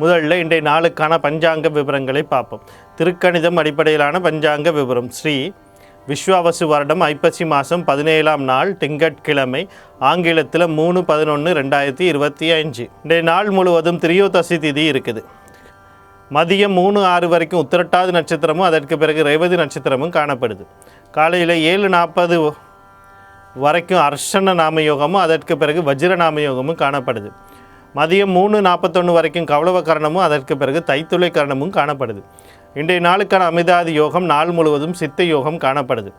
முதல்ல இன்றைய நாளுக்கான பஞ்சாங்க விவரங்களை பார்ப்போம். திருக்கணிதம் அடிப்படையிலான பஞ்சாங்க விவரம். ஸ்ரீ விஸ்வாவசு வருடம் ஐப்பசி மாதம் பதினேழாம் நாள் திங்கட்கிழமை ஆங்கிலத்தில் மூணு பதினொன்று ரெண்டாயிரத்தி இருபத்தி அஞ்சு இன்றைய நாள் முழுவதும் திரியோதசி திதி இருக்குது. மதியம் மூணு ஆறு வரைக்கும் உத்திரட்டாதி நட்சத்திரமும் அதற்கு பிறகு ரேவதி நட்சத்திரமும் காணப்படுது. காலையில் ஏழு நாற்பது வரைக்கும் அர்ஷன நாமயோகமும் அதற்கு பிறகு வஜ்ர நாமயோகமும் காணப்படுது. மதியம் மூணு நாற்பத்தொன்று வரைக்கும் கௌளவ கரணமும் அதற்கு பிறகு தைத்துளை கரணமும் காணப்படுது. இன்றைய நாளுக்கான அமிதாதி யோகம் நாள் முழுவதும் சித்த யோகம் காணப்படுது.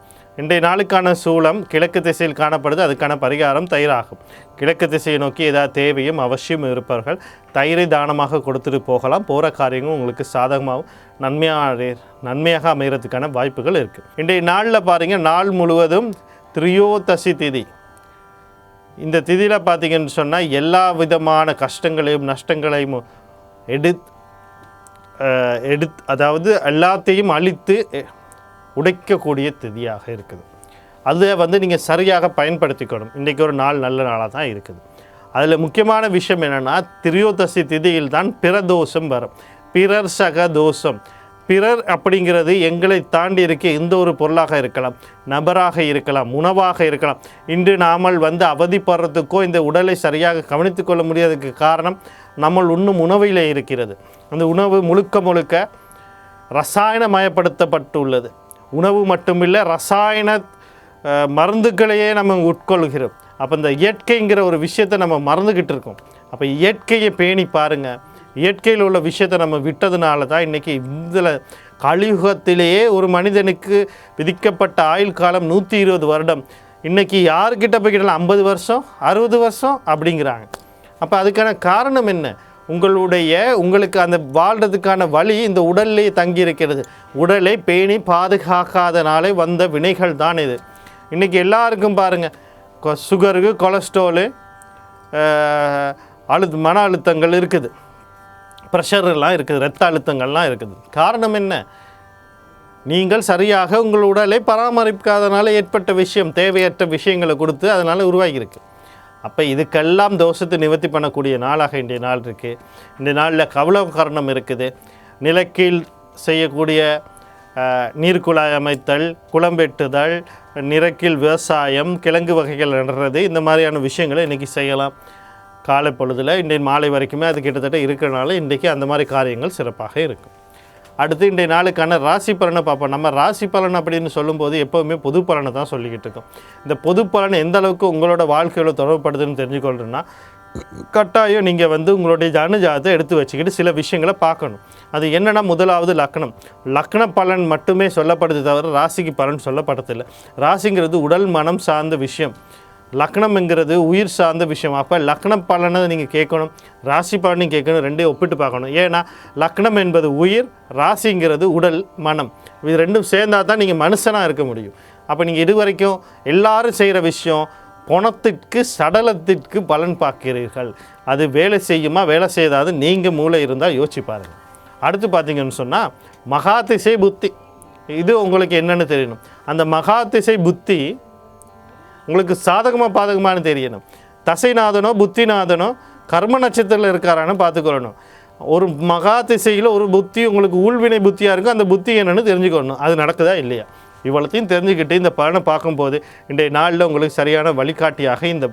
இன்றைய நாளுக்கான சூலம் கிழக்கு திசையில் காணப்படுது அதுக்கான பரிகாரம் தயிராகும். கிழக்கு திசையை நோக்கி ஏதாவது தேவையும் அவசியம் இருப்பவர்கள் தயிரை தானமாக கொடுத்துட்டு போகலாம். போகிற காரியங்களும் உங்களுக்கு சாதகமாகவும் நன்மையாக நன்மையாக அமைகிறதுக்கான வாய்ப்புகள் இருக்குது இன்றைய நாளில் பாருங்கள் நாள் முழுவதும் திரியோதசி திதி. இந்த திதியில் பார்த்தீங்கன்னு சொன்னால் எல்லா விதமான கஷ்டங்களையும் நஷ்டங்களையும் எடுத் எடுத் அதாவது எல்லாத்தையும் அழித்து உடைக்கக்கூடிய திதியாக இருக்குது. அதை வந்து நீங்கள் சரியாக பயன்படுத்திக்கணும். இன்றைக்கி ஒரு நாள் நல்ல நாளாக தான் இருக்குது. அதில் முக்கியமான விஷயம் என்னென்னா திரியோதசி திதியில் தான் பிறதோஷம் வரும். பிறர் சக தோஷம். பிறர் அப்படிங்கிறது எங்களை தாண்டி இருக்க எந்த ஒரு பொருளாக இருக்கலாம். நபராக இருக்கலாம் உணவாக இருக்கலாம். இன்று நாமல் வந்து அவதிப்படுறதுக்கோ இந்த உடலை சரியாக கவனித்துக்கொள்ள முடியாததுக்கு காரணம் நம்ம உண்ணும் உணவிலே இருக்கிறது. அந்த உணவு முழுக்க முழுக்க ரசாயனமயப்படுத்தப்பட்டுள்ளது. உணவு மட்டுமில்லை ரசாயன மருந்துகளையே நம்ம உட்கொள்கிறோம். அப்போ இந்த இயற்கைங்கிற ஒரு விஷயத்தை நம்ம மறந்துக்கிட்டு இருக்கோம். அப்போ இயற்கையை பேணி பாருங்கள் இயற்கையில் உள்ள விஷயத்தை நம்ம விட்டதுனால தான் இன்றைக்கி இதில் கலியுகத்திலேயே ஒரு மனிதனுக்கு விதிக்கப்பட்ட ஆயுள் காலம் நூற்றி இருபது வருடம். இன்றைக்கி யாருக்கிட்ட போய் கேட்டாலும் ஐம்பது வருஷம் அறுபது வருஷம் அப்படிங்கிறாங்க. அப்போ அதுக்கான காரணம் என்ன? உங்களுடைய உங்களுக்கு அந்த வாழ்கிறதுக்கான வழி இந்த உடல்லே தங்கி இருக்கிறது. உடலை பேணி பாதுகாக்காதனாலே வந்த வினைகள் தான் இது. இன்றைக்கி எல்லாருக்கும் பாருங்கள் சுகருக்கு கொலஸ்ட்ராலு அழு மன அழுத்தங்கள் இருக்குது. ப்ரெஷர்லாம் இருக்குது ரத்த அழுத்தங்கள்லாம் இருக்குது. காரணம் என்ன? நீங்கள் சரியாக உங்கள் உடலை பராமரிக்காதனால ஏற்பட்ட விஷயம் தேவையற்ற விஷயங்களை கொடுத்து அதனால் உருவாகியிருக்கு. அப்போ இதுக்கெல்லாம் தோஷத்தை நிவர்த்தி பண்ணக்கூடிய நாளாக இன்றைய நாள் இருக்குது இந்த நாளில் கவலம் காரணம் இருக்குது. நிலக்கீழ் செய்யக்கூடிய நீர்க்குழாய் அமைத்தல் குளம் வெட்டுதல் நிறக்கில் விவசாயம் கிழங்கு வகைகள் நடுறது இந்த மாதிரியான விஷயங்களை இன்றைக்கி செய்யலாம். காலை பொழுதில் இன்றைய மாலை வரைக்குமே அது கிட்டத்தட்ட இருக்கிறனால இன்றைக்கி அந்த மாதிரி காரியங்கள் சிறப்பாக இருக்கும். அடுத்து இன்றைய நாளுக்கான ராசி பலனை பார்ப்போம். நம்ம ராசி பலன் அப்படின்னு சொல்லும்போது எப்போவுமே பொது பலனை தான் சொல்லிக்கிட்டு இருக்கோம். இந்த பொது பலன் எந்த அளவுக்கு உங்களோட வாழ்க்கையில் தொடர்புப்படுதுன்னு தெரிஞ்சுக்கொள்றேன்னா கட்டாயம் நீங்கள் வந்து உங்களுடைய ஜனஜாதத்தை எடுத்து வச்சுக்கிட்டு சில விஷயங்களை பார்க்கணும். அது என்னென்னா முதலாவது லக்னம் லக்ன பலன் மட்டுமே சொல்லப்படுது தவிர ராசிக்கு பலன் சொல்லப்படுறதில்லை. ராசிங்கிறது உடல் மனம் சார்ந்த விஷயம். லக்னம்ங்கிறது உயிர் சார்ந்த விஷயம். அப்போ லக்னம் பலனை நீங்கள் கேட்கணும். ராசி பலனையும் கேட்கணும். ரெண்டையும் ஒப்பிட்டு பார்க்கணும். ஏன்னா லக்னம் என்பது உயிர் ராசிங்கிறது உடல் மனம். இது ரெண்டும் சேர்ந்தா தான் நீங்கள் மனுஷனாக இருக்க முடியும். அப்போ நீங்கள் இது வரைக்கும் எல்லாரும் செய்கிற விஷயம் பணத்திற்கு சடலத்திற்கு பலன் பார்க்கிறீர்கள். அது வேலை செய்யுமா வேலை செய்தாது நீங்கள் மூளை இருந்தால் யோசிச்சு பாருங்கள் அடுத்து பார்த்தீங்கன்னு சொன்னால் மகாதிசை புத்தி. இது உங்களுக்கு என்னென்னு தெரியணும். அந்த மகாதிசை புத்தி உங்களுக்கு சாதகமாக பாதகமானு தெரியணும். தசைநாதனோ புத்திநாதனோ கர்ம நட்சத்திரத்தில் இருக்காரான்னு பார்த்துக்கொள்ளணும். ஒரு மகா திசையில் ஒரு புத்தி உங்களுக்கு ஊழ்வினை புத்தியாக இருக்கும் அந்த புத்தி என்னென்னு தெரிஞ்சுக்கணும் அது நடக்குதா இல்லையா? இவ்வளத்தையும் தெரிஞ்சுக்கிட்டு இந்த பலனை பார்க்கும்போது இன்றைய நாளில் உங்களுக்கு சரியான வழிகாட்டியாக இந்த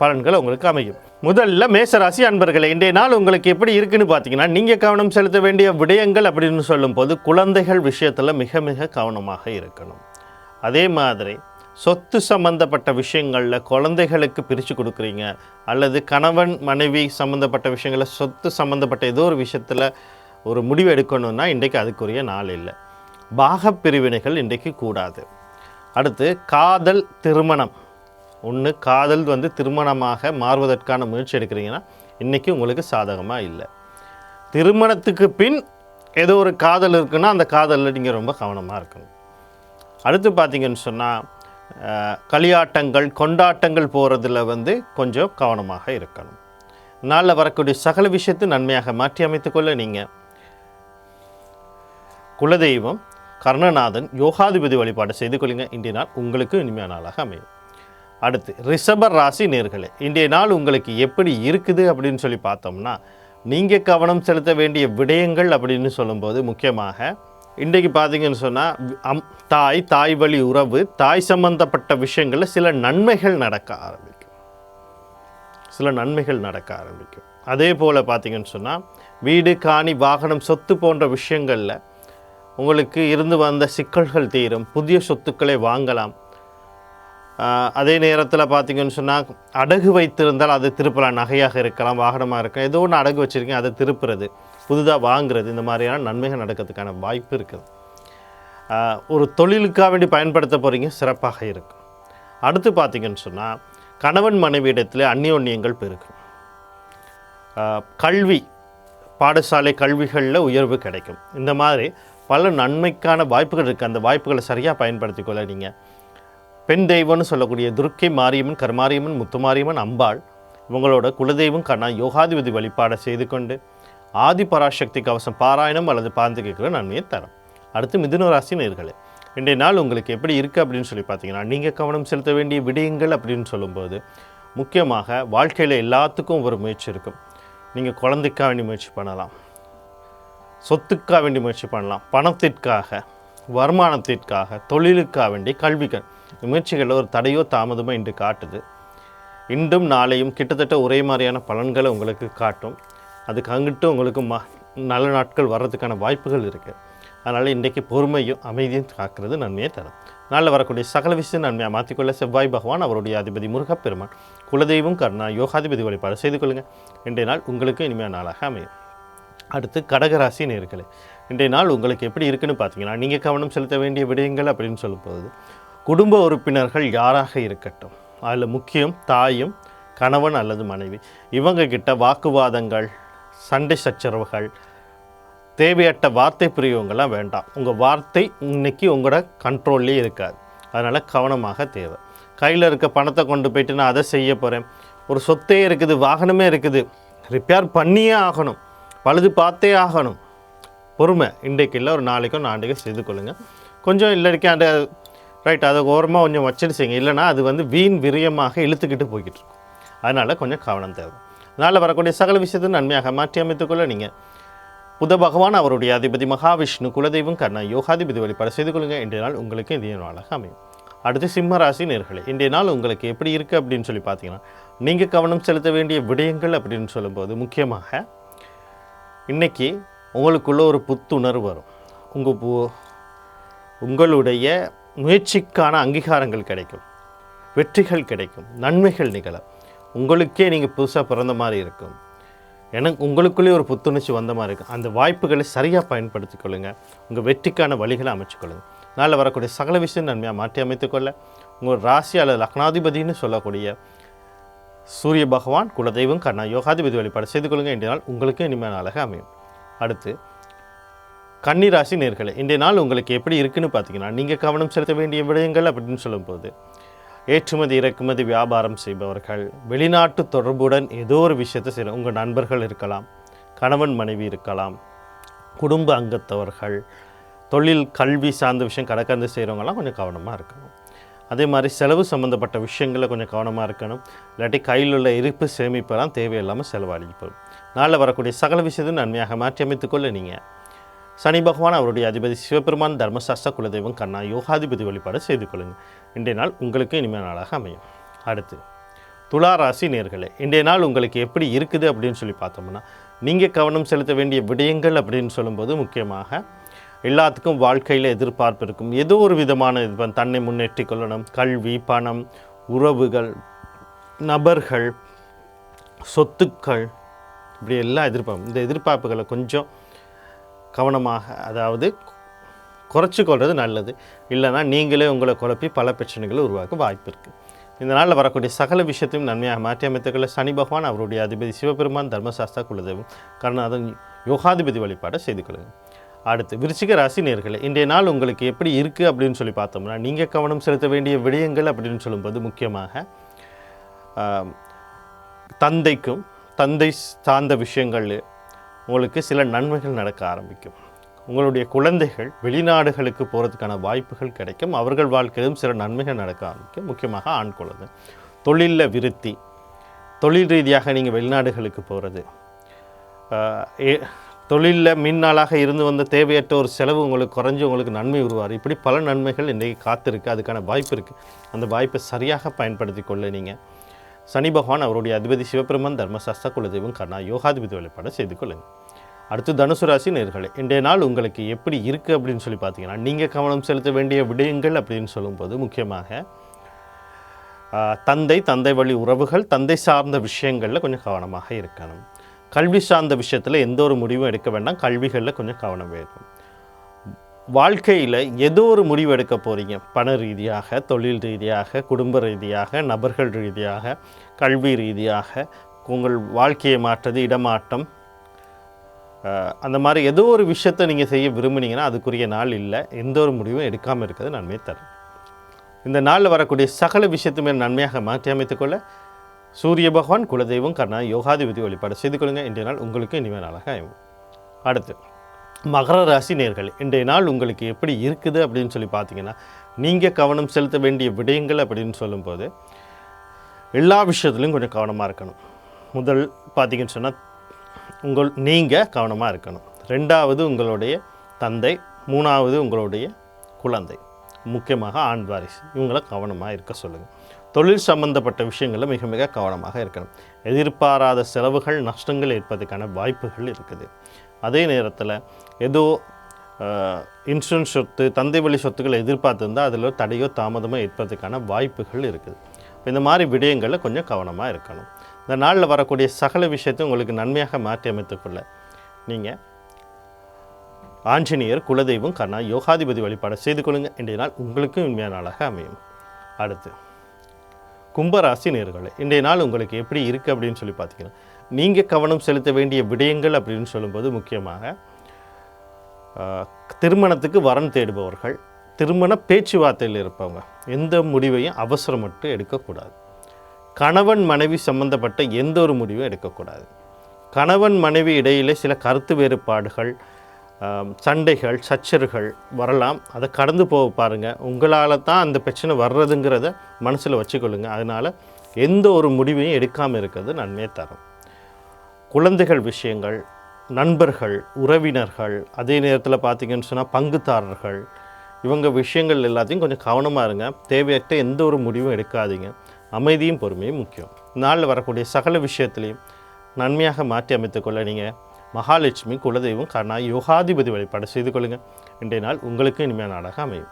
பலன்கள் உங்களுக்கு அமையும். முதல்ல மேசராசி அன்பர்களே இன்றைய நாள் உங்களுக்கு எப்படி இருக்குன்னு பார்த்தீங்கன்னா நீங்கள் கவனம் செலுத்த வேண்டிய விடயங்கள் அப்படின்னு சொல்லும்போது குழந்தைகள் விஷயத்தில் மிக மிக கவனமாக இருக்கணும். அதே மாதிரி சொத்து சம்பந்தப்பட்ட விஷயங்களில் குழந்தைகளுக்கு பிரித்து கொடுக்குறீங்க அல்லது கணவன் மனைவி சம்மந்தப்பட்ட விஷயங்களில் சொத்து சம்மந்தப்பட்ட ஏதோ ஒரு விஷயத்தில் ஒரு முடிவு எடுக்கணும்னா இன்றைக்கு அதுக்குரிய நாள் இல்லை. பாகப் பிரிவினைகள் இன்றைக்கு கூடாது. அடுத்து காதல் திருமணம். ஒன்று காதல் வந்து திருமணமாக மாறுவதற்கான முயற்சி எடுக்கிறீங்கன்னா இன்றைக்கி உங்களுக்கு சாதகமாக இல்லை. திருமணத்துக்கு பின் ஏதோ ஒரு காதல் இருக்குன்னா அந்த காதலில் நீங்கள் ரொம்ப கவனமாக இருக்கணும். அடுத்து பார்த்தீங்கன்னு சொன்னால் களியாட்டங்கள் கொண்டாட்டங்கள் போகிறதுல வந்து கொஞ்சம் கவனமாக இருக்கணும். நாளில் வரக்கூடிய சகல விஷயத்தை நன்மையாக மாற்றி அமைத்துக்கொள்ள நீங்கள் குலதெய்வம் கர்ணநாதன் யோகாதிபதி வழிபாடு செய்து கொள்ளுங்க. இன்றைய நாள் உங்களுக்கு இனிமையான நாளாக அமையும். அடுத்து ரிஷப ராசி நேர்களே இன்றைய நாள் உங்களுக்கு எப்படி இருக்குது அப்படின்னு சொல்லி பார்த்தோம்னா நீங்கள் கவனம் செலுத்த வேண்டிய விடயங்கள் அப்படின்னு சொல்லும்போது முக்கியமாக இன்றைக்கு பார்த்தீங்கன்னு சொன்னால் அம் தாய் தாய் வழி உறவு தாய் சம்பந்தப்பட்ட விஷயங்களில் சில நன்மைகள் நடக்க ஆரம்பிக்கும். சில நன்மைகள் நடக்க ஆரம்பிக்கும். அதே போல் பார்த்தீங்கன்னு சொன்னால் வீடு காணி வாகனம் சொத்து போன்ற விஷயங்களில் உங்களுக்கு இருந்து வந்த சிக்கல்கள் தீரும் புதிய சொத்துக்களை வாங்கலாம். அதே நேரத்தில் பார்த்தீங்கன்னு சொன்னால் அடகு வைத்திருந்தால் அது திருப்பலாம் நகையாக இருக்கலாம் வாகனமாக இருக்கலாம் ஏதோ ஒன்று அடகு வச்சுருக்கேன் அதை திருப்புறது. புதுதாக வாங்குறது இந்த மாதிரியான நன்மைகள் நடக்கிறதுக்கான வாய்ப்பு இருக்குது. ஒரு தொழிலுக்காக வேண்டி பயன்படுத்த போகிறீங்க சிறப்பாக இருக்கும். அடுத்து பார்த்தீங்கன்னு சொன்னால் கணவன் மனைவியிடத்தில் அந்யோன்யங்கள் பெருக்கும் கல்வி பாடசாலை கல்விகளில் உயர்வு கிடைக்கும். இந்த மாதிரி பல நன்மைக்கான வாய்ப்புகள் இருக்குது அந்த வாய்ப்புகளை சரியாக பயன்படுத்திக்கொள்ள நீங்கள் பெண் தெய்வம்னு சொல்லக்கூடிய துர்க்கை மாரியம்மன் கருமாரியம்மன் முத்துமாரியம்மன் அம்பாள் இவங்களோட குலதெய்வம் கண்ணா யோகாதிபதி வழிபாடை செய்து கொண்டு ஆதி பராசக்தி கவசம் பாராயணம் அல்லது பாந்து கேட்குற நன்மையை தரும். அடுத்து மிதுன ராசி நேர்களே இன்றைய நாள் உங்களுக்கு எப்படி இருக்குது அப்படின்னு சொல்லி பார்த்தீங்கன்னா நீங்கள் கவனம் செலுத்த வேண்டிய விடயங்கள் அப்படின்னு சொல்லும்போது முக்கியமாக வாழ்க்கையில் எல்லாத்துக்கும் ஒரு முயற்சி இருக்கும். நீங்கள் குழந்தைக்காக வேண்டி முயற்சி பண்ணலாம். சொத்துக்காக வேண்டி முயற்சி பண்ணலாம். பணத்திற்காக வருமானத்திற்காக தொழிலுக்காக வேண்டி கல்விகள். இந்த முயற்சிகளில் ஒரு தடையோ தாமதமோ இன்று காட்டுது. இன்றும் நாளையும் கிட்டத்தட்ட ஒரே மாதிரியான பலன்களை உங்களுக்கு காட்டும். அதுக்கு அங்கிட்டு உங்களுக்கு ம நல்ல நாட்கள் வர்றதுக்கான வாய்ப்புகள் இருக்குது அதனால் இன்றைக்கு பொறுமையும் அமைதியும் காக்கிறது நன்மையை தரும். நாளில் வரக்கூடிய சகல விஷயம் நன்மையாக மாற்றிக்கொள்ள செவ்வாய் பகவான் அவருடைய அதிபதி முருகப்பெருமான் குலதெய்வம் கர்ணா யோகாதிபதி வழிபாடு செய்து கொள்ளுங்கள் இன்றைய நாள் உங்களுக்கு இனிமையான நாளாக அமையும். அடுத்து கடகராசி நேர்களை இன்றைய நாள் உங்களுக்கு எப்படி இருக்குன்னு பார்த்தீங்கன்னா நீங்கள் கவனம் செலுத்த வேண்டிய விடயங்கள் அப்படின்னு சொல்லும்போது குடும்ப உறுப்பினர்கள் யாராக இருக்கட்டும் அதில் முக்கியம் தாயும் கணவன் அல்லது மனைவி இவங்க கிட்ட வாக்குவாதங்கள் சண்டை சச்சரவுகள் தேவையற்ற வார்த்தை பிரிவுங்கள்லாம் வேண்டாம். உங்கள் வார்த்தை இன்னைக்கு உங்களோட கண்ட்ரோல்லே இருக்காது. அதனால் கவனமாக தேவை. கையில் இருக்க பணத்தை கொண்டு போயிட்டு நான் அதை செய்ய போகிறேன் ஒரு சொத்தே இருக்குது வாகனமே இருக்குது. ரிப்பேர் பண்ணியே ஆகணும். பழுது பார்த்தே ஆகணும். பொறுமை. இன்றைக்கு இல்லை ஒரு நாளைக்கும் நாளைக்கும் செய்து கொள்ளுங்கள் கொஞ்சம் இல்லைக்கே அந்த ரைட் அதை ஓரமாக கொஞ்சம் வச்சுட்டு செய்யுங்க. இல்லைன்னா அது வந்து வீண் விரயமாக இழுத்துக்கிட்டு போய்கிட்டு இருக்கும். அதனால் கொஞ்சம் கவனம் தேவை. நாளில் வரக்கூடிய சகல விஷயத்தை நன்மையாக மாற்றி அமைத்துக்கொள்ள நீங்கள் புத பகவான் அவருடைய அதிபதி மகாவிஷ்ணு குலதெய்வம் கர்ணா யோகாதிபதி வழிபாடு செய்து கொள்ளுங்கள் இன்றைய நாள் உங்களுக்கு இந்திய நாளாக அமையும். அடுத்து சிம்ம ராசி நேர்களை இன்றைய நாள் உங்களுக்கு எப்படி இருக்குது அப்படின்னு சொல்லி பார்த்தீங்கன்னா நீங்கள் கவனம் செலுத்த வேண்டிய விடயங்கள் அப்படின்னு சொல்லும்போது முக்கியமாக இன்னைக்கு உங்களுக்குள்ள ஒரு புத்துணர்வு வரும். உங்கள் பு உங்களுடைய முயற்சிக்கான அங்கீகாரங்கள் கிடைக்கும். வெற்றிகள் கிடைக்கும். நன்மைகள் நிகழும். உங்களுக்கே நீங்கள் புதுசாக பிறந்த மாதிரி இருக்கும். எனக்கு உங்களுக்குள்ளே ஒரு புத்துணர்ச்சி வந்த மாதிரி இருக்கும். அந்த வாய்ப்புகளை சரியாக பயன்படுத்திக்கொள்ளுங்க. உங்கள் வெற்றிக்கான வழிகளை அமைச்சுக்கொள்ளுங்க. நாளில் வரக்கூடிய சகல விஷயம் நன்மையாக மாற்றி அமைத்துக்கொள்ள உங்கள் ராசி அல்லது லக்னாதிபதினு சொல்லக்கூடிய சூரிய பகவான் குலதெய்வம் கண்ணா யோகாதிபதி வழிபாடு செய்து கொள்ளுங்க. இன்றைய நாள் உங்களுக்கு இனிமையான அழகாக அமையும். அடுத்து கன்னிராசி நேர்களை இன்றைய நாள் உங்களுக்கு எப்படி இருக்குன்னு பார்த்தீங்கன்னா நீங்கள் கவனம் செலுத்த வேண்டிய விடயங்கள் அப்படின்னு சொல்லும்போது ஏற்றுமதி இறக்குமதி வியாபாரம் செய்பவர்கள் வெளிநாட்டு தொடர்புடன் ஏதோ ஒரு விஷயத்தை செய்யணும் உங்கள் நண்பர்கள் இருக்கலாம் கணவன் மனைவி இருக்கலாம் குடும்ப அங்கத்தவர்கள் தொழில் கல்வி சார்ந்த விஷயம் கடக்கந்து செய்கிறவங்கலாம் கொஞ்சம் கவனமாக இருக்கணும். அதே மாதிரி செலவு சம்மந்தப்பட்ட விஷயங்களில் கொஞ்சம் கவனமாக இருக்கணும். இல்லாட்டி கையில் உள்ள இருப்பு சேமிப்பெல்லாம் தேவையில்லாமல் செலவழிப்போம் நாளில் வரக்கூடிய சகல விஷயத்தையும் நன்மையாக மாற்றி அமைத்துக்கொள்ள நீங்கள் சனி பகவான் அவருடைய அதிபதி சிவபெருமான் தர்மசாஸ்திர குலதெய்வம் கண்ணா யோகாதிபதி வழிபாடு செய்து கொள்ளுங்கள். இன்றைய நாள் உங்களுக்கு இனிமையான நாளாக அமையும். அடுத்து துலா ராசி நேர்களே இன்றைய நாள் உங்களுக்கு எப்படி இருக்குது அப்படின்னு சொல்லி பார்த்தோம்னா நீங்கள் கவனம் செலுத்த வேண்டிய விடயங்கள் அப்படின்னு சொல்லும்போது முக்கியமாக எல்லாத்துக்கும் வாழ்க்கையில் எதிர்பார்ப்பு இருக்கும். ஏதோ ஒரு விதமான இது தன்னை முன்னேற்றி கொள்ளணும். கல்வி பணம் உறவுகள் நபர்கள் சொத்துக்கள் இப்படி எல்லாம் எதிர்பார்ப்பு இந்த எதிர்பார்ப்புகளை கொஞ்சம் கவனமாக அதாவது குறைச்சிக்கொள்வது நல்லது. இல்லைன்னா நீங்களே உங்களை குழப்பி பல பிரச்சனைகளை உருவாக்க வாய்ப்பு இருக்குது இந்த நாளில் வரக்கூடிய சகல விஷயத்தையும் நன்மையாக மாற்றி அமைத்துக்கொள்ள சனி பகவான் அவருடைய அதிபதி சிவபெருமான் தர்மசாஸ்தா குலதெய்வம் கருணாதன் யோகாதிபதி வழிபாடை செய்து கொள்ளுங்கள் அடுத்து விருச்சிக ராசி நேர்களை இன்றைய நாள் உங்களுக்கு எப்படி இருக்குது அப்படின்னு சொல்லி பார்த்தோம்னா நீங்கள் கவனம் செலுத்த வேண்டிய விடயங்கள் அப்படின்னு சொல்லும்போது முக்கியமாக தந்தைக்கும் தந்தை சார்ந்த விஷயங்கள் உங்களுக்கு சில நன்மைகள் நடக்க ஆரம்பிக்கும். உங்களுடைய குழந்தைகள் வெளிநாடுகளுக்கு போகிறதுக்கான வாய்ப்புகள் கிடைக்கும். அவர்கள் வாழ்க்கையிலும் சில நன்மைகள் நடக்க ஆரம்பிக்கும். முக்கியமாக ஆண் குழந்தை. தொழிலில் விருத்தி. தொழில் ரீதியாக நீங்கள் வெளிநாடுகளுக்கு போகிறது தொழிலில் மின்னாளாக இருந்து வந்த தேவையற்ற ஒரு செலவு உங்களுக்கு குறைஞ்சு உங்களுக்கு நன்மை உருவார் இப்படி பல நன்மைகள் இன்றைக்கு காத்திருக்கு. அதுக்கான வாய்ப்பு இருக்குது அந்த வாய்ப்பை சரியாக பயன்படுத்தி கொள்ள நீங்கள் சனி பகவான் அவருடைய அதிபதி சிவபெருமன் தர்மசாஸ்திர குலதெய்வம் கர்ணா யோகாதிபதி வழிபாடு செய்து கொள்ளுங்கள். அடுத்து தனுசு ராசி நேர்களை இன்றைய நாள் உங்களுக்கு எப்படி இருக்குது அப்படின்னு சொல்லி பார்த்தீங்கன்னா நீங்கள் கவனம் செலுத்த வேண்டிய விடயங்கள் அப்படின்னு சொல்லும்போது முக்கியமாக தந்தை தந்தை வழி உறவுகள் தந்தை சார்ந்த விஷயங்களில் கொஞ்சம் கவனமாக இருக்கணும். கல்வி சார்ந்த விஷயத்தில் எந்த ஒரு முடிவும் எடுக்க வேண்டாம் கல்விகளில் கொஞ்சம் கவனம் வேணும். வாழ்க்கையில் ஏதோ ஒரு முடிவு எடுக்க போகிறீங்க பண ரீதியாக தொழில் ரீதியாக குடும்ப ரீதியாக நபர்கள் ரீதியாக கல்வி ரீதியாக உங்கள் வாழ்க்கையை மாற்றது இடமாற்றம் அந்த மாதிரி ஏதோ ஒரு விஷயத்தை நீங்கள் செய்ய விரும்புனீங்கன்னா அதுக்குரிய நாள் இல்லை. எந்த ஒரு முடிவும் எடுக்காமல் இருக்கிறது நன்மை தரும். இந்த நாளில் வரக்கூடிய சகல விஷயத்துமே நன்மையாக மாற்றி அமைத்துக்கொள்ள சூரிய பகவான் குலதெய்வம் கர்ணா யோகாதிபதி வழிபாடு செய்து கொள்ளுங்கள் இன்றைய நாள் உங்களுக்கு இனிமே நாளாக அடுத்து மகர ராசி நேர்கள் இன்றைய நாள் உங்களுக்கு எப்படி இருக்குது அப்படின்னு சொல்லி பார்த்தீங்கன்னா நீங்கள் கவனம் செலுத்த வேண்டிய விடயங்கள் அப்படின்னு சொல்லும்போது எல்லா விஷயத்துலையும் கொஞ்சம் கவனமாக இருக்கணும். முதல் பார்த்தீங்கன்னு சொன்னால் உங்கள் நீங்கள் கவனமாக இருக்கணும். ரெண்டாவது உங்களுடைய தந்தை மூணாவது உங்களுடைய குழந்தை. முக்கியமாக ஆண் வாரிசு. இவங்கள கவனமாக இருக்க சொல்லுங்கள் தொழில் சம்பந்தப்பட்ட விஷயங்களில் மிக மிக கவனமாக இருக்கணும். எதிர்பாராத செலவுகள் நஷ்டங்கள் ஏற்பதற்கான வாய்ப்புகள் இருக்குது. அதே நேரத்தில் ஏதோ இன்சூரன்ஸ் சொத்து தந்தை வழி சொத்துக்களை எதிர்பார்த்துருந்தால் அதில் தடையோ தாமதமோ ஏற்பதற்கான வாய்ப்புகள் இருக்குது. இந்த மாதிரி விடயங்களில் கொஞ்சம் கவனமாக இருக்கணும். இந்த நாளில் வரக்கூடிய சகல விஷயத்தை உங்களுக்கு நன்மையாக மாற்றி அமைத்துக்கொள்ள நீங்கள் ஆஞ்சநேயர் குலதெய்வம் கர்ணா யோகாதிபதி வழிபாடு செய்து கொள்ளுங்க. இன்றைய நாள் உங்களுக்கும் உண்மையான நாளாக அமையும். அடுத்து கும்பராசி நேர்களை இன்றைய நாள் உங்களுக்கு எப்படி இருக்குது அப்படின்னு சொல்லி பார்த்தீங்கன்னா நீங்கள் கவனம் செலுத்த வேண்டிய விடயங்கள் அப்படின்னு சொல்லும்போது முக்கியமாக திருமணத்துக்கு வரன் தேடுபவர்கள் திருமண பேச்சுவார்த்தையில் இருப்பவங்க எந்த முடிவையும் அவசரமட்டு எடுக்கக்கூடாது. கணவன் மனைவி சம்பந்தப்பட்ட எந்த ஒரு முடிவும் எடுக்கக்கூடாது. கணவன் மனைவி இடையிலே சில கருத்து வேறுபாடுகள் சண்டைகள் சச்சர்கள் வரலாம். அதை கடந்து போக பாருங்கள் உங்களால் தான் அந்த பிரச்சனை வர்றதுங்கிறத மனசில் வச்சுக்கொள்ளுங்க. அதனால் எந்த ஒரு முடிவையும் எடுக்காமல் இருக்கிறது நன்மையை தரும். குழந்தைகள் விஷயங்கள் நண்பர்கள் உறவினர்கள் அதே நேரத்தில் பார்த்தீங்கன்னு சொன்னால் பங்குதாரர்கள் இவங்க விஷயங்கள் எல்லாத்தையும் கொஞ்சம் கவனமாக இருங்க. தேவையற்ற எந்த ஒரு முடிவும் எடுக்காதீங்க. அமைதியும் பொறுமையும் முக்கியம். நாளில் வரக்கூடிய சகல விஷயத்துலையும் நன்மையாக மாற்றி அமைத்துக்கொள்ள நீங்கள் மகாலட்சுமி குலதெய்வம் கர்ணா யோகாதிபதி வழிபாடு செய்து கொள்ளுங்கள் இன்றைய நாள் உங்களுக்கு இனிமையான நாடாக அமையும்.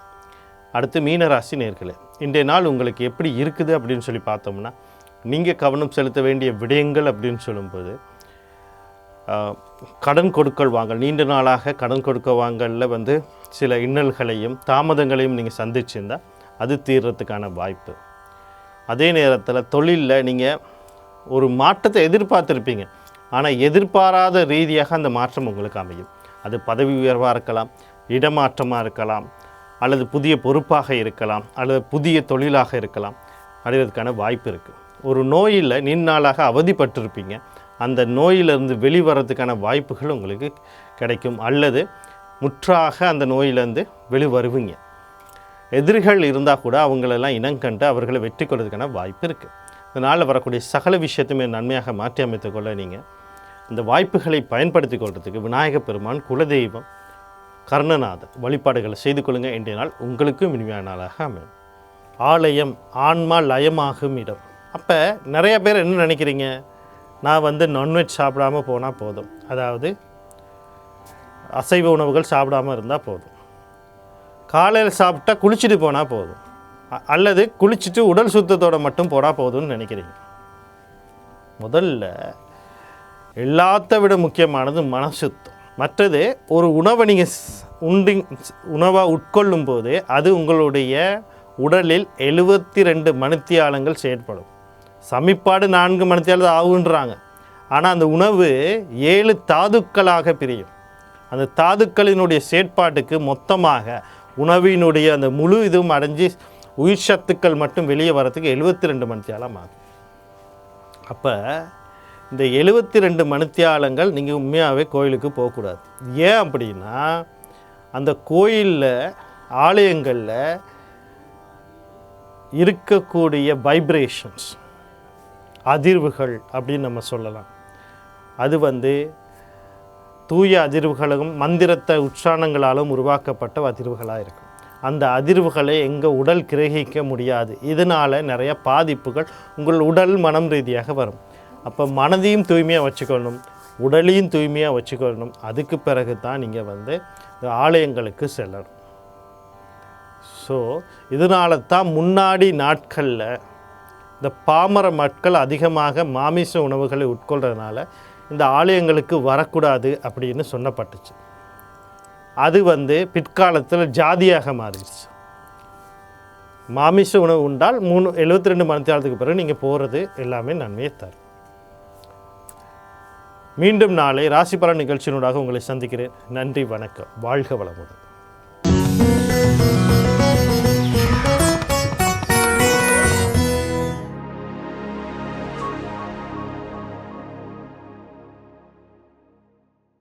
அடுத்து மீனராசி நேர்களே இன்றைய நாள் உங்களுக்கு எப்படி இருக்குது அப்படின்னு சொல்லி பார்த்தோம்னா நீங்கள் கவனம் செலுத்த வேண்டிய விடயங்கள் அப்படின்னு சொல்லும்போது கடன் கொடுக்கல் வாங்கல் நீண்ட நாளாக கடன் கொடுக்க வாங்கலில் வந்து சில இன்னல்களையும் தாமதங்களையும் நீங்கள் சந்திச்சிருந்தால் அது தீர்றதுக்கான வாய்ப்பு. அதே நேரத்தில் தொழிலில் நீங்கள் ஒரு மாற்றத்தை எதிர்பார்த்துருப்பீங்க. ஆனால் எதிர்பாராத ரீதியாக அந்த மாற்றம் உங்களுக்கு அமையும். அது பதவி உயர்வாக இருக்கலாம் இடமாற்றமாக இருக்கலாம் அல்லது புதிய பொறுப்பாக இருக்கலாம் அல்லது புதிய தொழிலாக இருக்கலாம். அடைவதற்கான வாய்ப்பு இருக்குது ஒரு நோயில் நீண்ட நாளாக அவதிப்பட்டிருப்பீங்க. அந்த நோயிலிருந்து வெளிவரதுக்கான வாய்ப்புகள் உங்களுக்கு கிடைக்கும். அல்லது முற்றாக அந்த நோயிலேருந்து வெளிவருவீங்க. எதிரிகள் இருந்தால் கூட அவங்களெல்லாம் இனங்கண்டு அவர்களை வெற்றி கொள்வதற்கான வாய்ப்பு இருக்குது இதனால் வரக்கூடிய சகல விஷயத்தையுமே நன்மையாக மாற்றி அமைத்துக்கொள்ள நீங்கள் இந்த வாய்ப்புகளை பயன்படுத்தி கொள்றதுக்கு விநாயக பெருமான் குலதெய்வம் கர்ணநாதர் வழிபாடுகளை செய்து கொள்ளுங்க. இன்றைய நாள் உங்களுக்கும் இனிமையான நாளாக அமையும். ஆலயம் ஆன்மா லயமாகும் இடம். அப்போ நிறைய பேர் என்ன நினைக்கிறீங்க? நான் வந்து நான்வெஜ் சாப்பிடாம போனால் போதும். அதாவது அசைவ உணவுகள் சாப்பிடாம இருந்தால் போதும். காலையில் சாப்பிட்டா குளிச்சுட்டு போனால் போதும். அல்லது குளிச்சுட்டு உடல் சுத்தத்தோட மட்டும் போனால் போதும்னு நினைக்கிறீங்க. முதல்ல எல்லாத்த விட முக்கியமானது மனசுத்தம் மற்றது ஒரு உணவை நீங்கள் உண்டி உணவாக உட்கொள்ளும் போது அது உங்களுடைய உடலில் எழுபத்தி ரெண்டு மணித்தியாலங்கள் செயற்படும். சமிப்பாடு நான்கு மணித்தியாலம் ஆகுன்றாங்க. ஆனால் அந்த உணவு ஏழு தாதுக்களாக பிரியும். அந்த தாதுக்களினுடைய செயற்பாட்டுக்கு மொத்தமாக உணவினுடைய அந்த முழு இதுவும் அடைஞ்சு உயிர் சத்துக்கள் மட்டும் வெளியே வரத்துக்கு எழுபத்தி ரெண்டு மணித்தியாலம் ஆகும். அப்போ இந்த எழுபத்தி ரெண்டு மணித்தியாலங்கள் நீங்கள் உண்மையாகவே கோயிலுக்கு போகக்கூடாது. ஏன் அப்படின்னா அந்த கோயிலில் ஆலயங்களில் இருக்கக்கூடிய வைப்ரேஷன்ஸ் அதிர்வுகள் அப்படின்னு நம்ம சொல்லலாம். அது வந்து தூய அதிர்வுகளும் மந்திரத்தை உச்சாரணங்களாலும் உருவாக்கப்பட்ட அதிர்வுகளாக இருக்கும். அந்த அதிர்வுகளை எங்கள் உடல் கிரகிக்க முடியாது. இதனால் நிறைய பாதிப்புகள் உங்கள் உடல் மனம் ரீதியாக வரும். அப்போ மனதையும் தூய்மையாக வச்சுக்கணும் உடலையும் தூய்மையாக வச்சுக்கணும். அதுக்கு பிறகு தான் நீங்கள் வந்து இந்த ஆலயங்களுக்கு செல்லணும். ஸோ இதனால தான் முன்னாடி நாட்களில் இந்த பாமர மக்கள் அதிகமாக மாமிச உணவுகளை உட்கொள்கிறதுனால இந்த ஆலயங்களுக்கு வரக்கூடாது அப்படின்னு சொன்னப்பட்டுச்சு. அது வந்து பிற்காலத்தில் ஜாதியாக மாறிடுச்சு. மாமிச உணவு உண்டால் மூணு எழுபத்தி ரெண்டு மணித்தியாலத்துக்கு பிறகு நீங்கள் போகிறது எல்லாமே நன்மையை தரும். மீண்டும் நாளை ராசி பலன் நிகழ்ச்சியினூடாக உங்களை சந்திக்கிறேன். நன்றி வணக்கம். வாழ்க வளமுடன்.